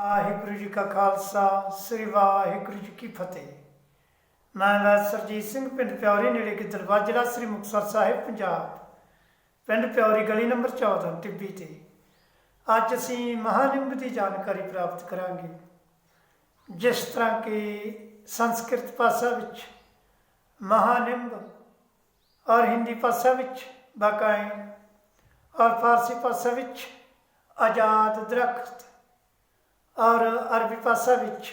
ਵਾਹਿਗੁਰੂ ਜੀ ਕਾ ਖਾਲਸਾ, ਸ੍ਰੀ ਵਾਹਿਗੁਰੂ ਜੀ ਕੀ ਫਤਿਹ। ਮੈਂ ਵੈਦ ਸਿੰਘ, ਪਿੰਡ ਪਿਉਰੀ ਨੇੜੇ ਗਿੱਦੜਵਾ ਜ਼ਿਲ੍ਹਾ ਸ੍ਰੀ ਮੁਕਤਸਰ ਸਾਹਿਬ, ਪੰਜਾਬ। ਪਿੰਡ ਪਿਉਰੀ ਗਲੀ ਨੰਬਰ 14 ਟਿੱਬੀ ਤੇ। ਅੱਜ ਅਸੀਂ ਮਹਾਨਿੰਬ ਦੀ ਜਾਣਕਾਰੀ ਪ੍ਰਾਪਤ ਕਰਾਂਗੇ। ਜਿਸ ਤਰ੍ਹਾਂ ਕਿ ਸੰਸਕ੍ਰਿਤ ਭਾਸ਼ਾ ਵਿੱਚ ਮਹਾਨਿੰਬ ਔਰ ਹਿੰਦੀ ਭਾਸ਼ਾ ਵਿੱਚ ਬਕਾਇਨ ਔਰ ਫਾਰਸੀ ਭਾਸ਼ਾ ਵਿੱਚ ਆਜ਼ਾਦ ਦਰਖਤ। ਔਰ ਅਰਬੀ ਭਾਸ਼ਾ ਵਿੱਚ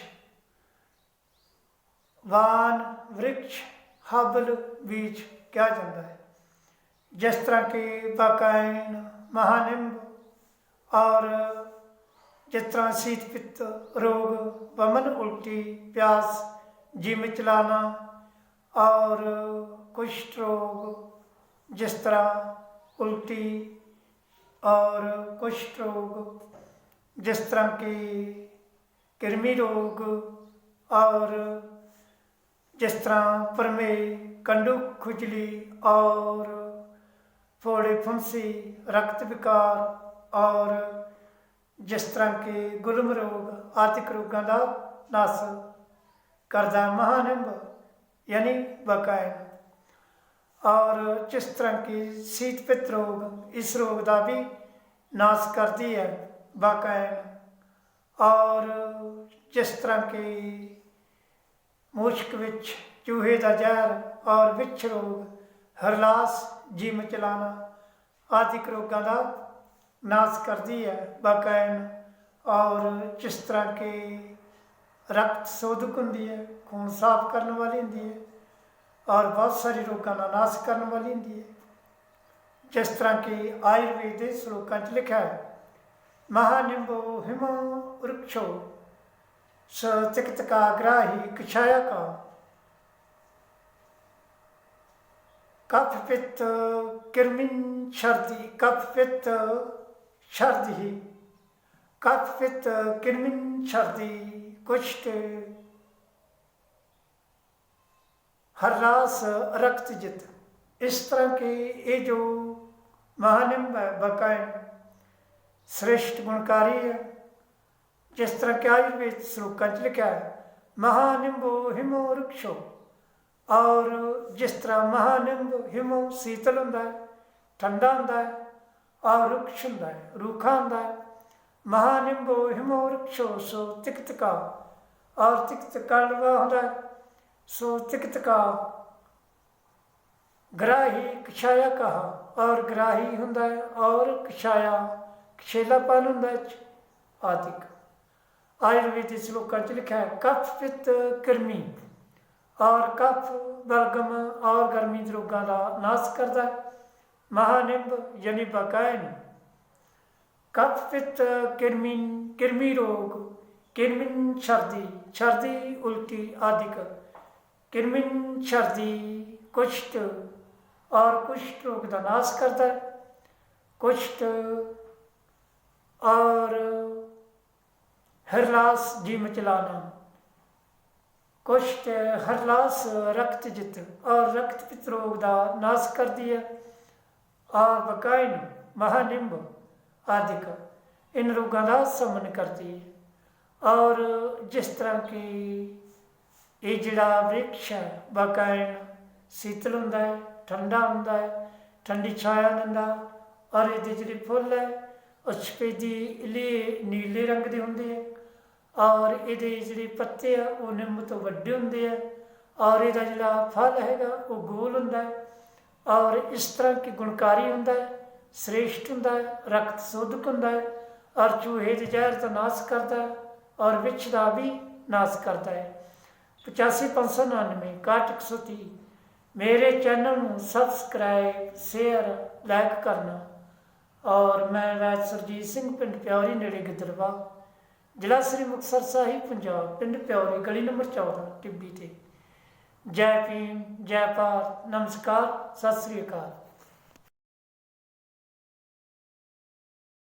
ਵਾਨ ਵ੍ਰਿਕਸ਼ ਹਬਲ ਬੀਜ ਕਿਹਾ ਜਾਂਦਾ ਹੈ, ਜਿਸ ਤਰ੍ਹਾਂ ਕਿ ਬਕਾਇਨ, ਮਹਾਨਿੰਬ ਔਰ ਜਿਸ ਤਰ੍ਹਾਂ ਸੀਤ ਪਿੱਤ ਰੋਗ, ਵਮਨ ਉਲਟੀ, ਪਿਆਸ ਜੀ ਮਿਚਲਾਣਾ ਔਰ ਕੁਸ਼ਟ ਰੋਗ, ਜਿਸ ਤਰ੍ਹਾਂ ਉਲਟੀ ਔਰ ਕੁਸ਼ਟ ਰੋਗ ਜਿਸ ਤਰ੍ਹਾਂ ਕਿ ਕਿਰਮੀ ਰੋਗ ਔਰ ਜਿਸ ਤਰ੍ਹਾਂ ਪਰਮੇ ਕੰਡੂ ਖੁਜਲੀ ਔਰ ਫੋੜੇ ਫੁੰਸੀ, ਰਕਤ ਵਿਕਾਰ ਔਰ ਜਿਸ ਤਰ੍ਹਾਂ ਕਿ ਗੁਲਮ ਰੋਗ ਆਦਿਕ ਰੋਗਾਂ ਦਾ ਨਾਸ ਕਰਦਾ ਮਹਾਨਿੰਬ ਯਾਨੀ ਬਕਾਇਨ। ਔਰ ਜਿਸ ਤਰ੍ਹਾਂ ਕਿ ਸੀਤ ਪਿੱਤ ਰੋਗ, ਇਸ ਰੋਗ ਦਾ ਵੀ ਨਾਸ ਕਰਦੀ ਹੈ। ਬਕਾਇਨ ਔਰ ਜਿਸ ਤਰ੍ਹਾਂ ਕਿ ਮੁਸ਼ਕ ਵਿੱਚ ਚੂਹੇ ਦਾ ਜ਼ਹਿਰ ਔਰ ਵਿਛ ਰੋਗ, ਹਰਲਾਸ ਜੀ ਮਚਲਾਣਾ ਆਦਿਕ ਰੋਗਾਂ ਦਾ ਨਾਸ ਕਰਦੀ ਹੈ ਬਕਾਇਨ ਔਰ ਜਿਸ ਤਰ੍ਹਾਂ ਕਿ ਰਕਤ ਸੋਧਕ ਹੁੰਦੀ ਹੈ, ਖੂਨ ਸਾਫ਼ ਕਰਨ ਵਾਲੀ ਹੁੰਦੀ ਹੈ ਔਰ ਬਹੁਤ ਸਾਰੇ ਰੋਗਾਂ ਦਾ ਨਾਸ ਕਰਨ ਵਾਲੀ ਹੁੰਦੀ ਹੈ। ਜਿਸ ਤਰ੍ਹਾਂ ਕਿ ਆਯੁਰਵੇਦ ਦੇ ਸ਼ਲੋਕਾਂ 'ਚ ਲਿਖਿਆ ਹੈ ਮਹਾਨਿੰਬੋ ਹਿਮੋ ਵ੍ਰਿਕਸ਼ੋ ਸ ਤਿਕਤਕਾ ਗ੍ਰਾਹੀ ਕਛਾਇਆ ਕਾ। ਕਫ ਪਿੱਤ ਕਿਰਮਿਨ ਸ਼ਰਦੀ ਕਫ ਪਿੱਤ ਸ਼ਰਦੀ ਕਫ ਪਿੱਤ ਕਿਰਮਿਨ ਸ਼ਰਦੀ ਕੁਸ਼ਟ। ਹਰਾਸ ਰਕਤ ਜਿਤ, ਇਸ ਸ੍ਰੇਸ਼ਟ ਗੁਣਕਾਰੀ ਹੈ। ਜਿਸ ਤਰ੍ਹਾਂ ਕਿ ਆਯੁਰ ਵਿੱਚ ਸ਼ਲੋਕਾਂ 'ਚ ਲਿਖਿਆ ਹੈ, ਮਹਾਨਿੰਬੋ ਹਿਮੋ ਰੁਖਸ਼ੋ ਔਰ ਜਿਸ ਤਰ੍ਹਾਂ ਮਹਾਨਿੰਬ ਹਿਮੋ ਸੀਤਲ ਹੁੰਦਾ ਹੈ, ਠੰਡਾ ਹੁੰਦਾ ਹੈ, ਔਰ ਰੁਖਸ਼ ਹੁੰਦਾ ਹੈ, ਰੂਖਾ ਹੁੰਦਾ ਹੈ, ਮਹਾਨਿੰਬੋ ਹਿਮੋ ਰੁਖਸ਼ੋ ਸੋ ਤਿਕਤਕਾ ਔਰ ਤਿਕਤਕਾ ਲਵਾ ਹੁੰਦਾ ਸੋ ਤਿਕਤਕਾ ਗ੍ਰਾਹੀ ਕਛਾਇਆ ਕਹਾ, ਔਰ ਗ੍ਰਾਹੀ ਹੁੰਦਾ ਹੈ, ਔਰ ਕਛਾਇਆ ਕਸ਼ੇਲਾਪਨ ਹੁੰਦਾ ਹੈ ਆਦਿਕ ਆਯੁਰਵੇਦ ਸ਼ਲੋਕਾਂ ਚ ਲਿਖਿਆ ਹੈ ਕਫ ਪਿੱਤ ਕਿਰਮੀ ਔਰ ਕਫ ਬਲਗਮ ਔਰ ਗਰਮੀ ਦੇ ਰੋਗਾਂ ਦਾ ਨਾਸ਼ ਕਰਦਾ ਹੈ ਮਹਾਨਿੰਬ ਯਾਨੀ ਬਕਾਇਨ ਕਫ ਪਿੱਤ ਕਿਰਮੀ ਕਿਰਮੀ ਰੋਗ ਕਿਰਮਿਨ ਛਰਦੀ ਛਰਦੀ ਉਲਟੀ ਆਦਿਕ ਕਿਰਮਿਨ ਛਰਦੀ ਕੁਸ਼ਟ ਔਰ ਕੁਸ਼ਟ ਰੋਗ ਦਾ ਨਾਸ਼ ਕਰਦਾ ਹੈ ਕੁਸ਼ਟ और हरलास जी मचलाना कुष्ठ हरलास रक्त जित और रक्त पित्त रोग का नाश कर दिया और बकाइन महानिंब आदिक इन रोगों का समन करती है और जिस तरह की ये जड़ा वृक्ष है बकाइन शीतल होंगे ठंडा होंगे ठंडी छाया दिता और ये जी फुल है ਉਹ ਸਫੇਦੀ ਲਈ ਨੀਲੇ ਰੰਗ ਦੇ ਹੁੰਦੇ ਆ। ਔਰ ਇਹਦੇ ਜਿਹੜੇ ਪੱਤੇ ਆ, ਉਹ ਨਿੰਮ ਤੋਂ ਵੱਡੇ ਹੁੰਦੇ ਆ। ਔਰ ਇਹਦਾ ਜਿਹੜਾ ਫਲ ਹੈਗਾ, ਉਹ ਗੋਲ ਹੁੰਦਾ ਹੈ। ਔਰ ਇਸ ਤਰ੍ਹਾਂ ਕਿ ਗੁਣਕਾਰੀ ਹੁੰਦਾ ਹੈ, ਸ੍ਰੇਸ਼ਟ ਹੁੰਦਾ ਹੈ, ਰਕਤ ਸੋਧਕ ਹੁੰਦਾ ਹੈ। ਔਰ ਚੂਹੇ ਦੇ ਜ਼ਹਿਰ ਦਾ ਨਾਸ਼ ਕਰਦਾ ਹੈ, ਔਰ ਵਿਛ ਦਾ ਵੀ ਨਾਸ਼ ਕਰਦਾ ਹੈ। 85599 6130 ਮੇਰੇ ਚੈਨਲ ਨੂੰ ਸਬਸਕ੍ਰਾਈਬ ਸ਼ੇਅਰ ਲਾਈਕ ਕਰਨਾ। ਔਰ ਮੈਂ ਰਾਜ ਸਰਜੀਤ ਸਿੰਘ ਪਿੰਡ ਪਿਉਰੀ ਨੇੜੇ ਗਿੱਦੜਵਾ, ਜ਼ਿਲ੍ਹਾ ਸ੍ਰੀ ਮੁਕਤਸਰ ਸਾਹਿਬ, ਪੰਜਾਬ, ਪਿੰਡ ਪਿਉਰੀ ਗਲੀ ਨੰਬਰ 14 ਟਿੱਬੀ ਤੇ। ਜੈ ਭੀਮ, ਜੈ ਭਾਰਤ, ਨਮਸਕਾਰ, ਸਤਿ ਸ੍ਰੀ ਅਕਾਲ।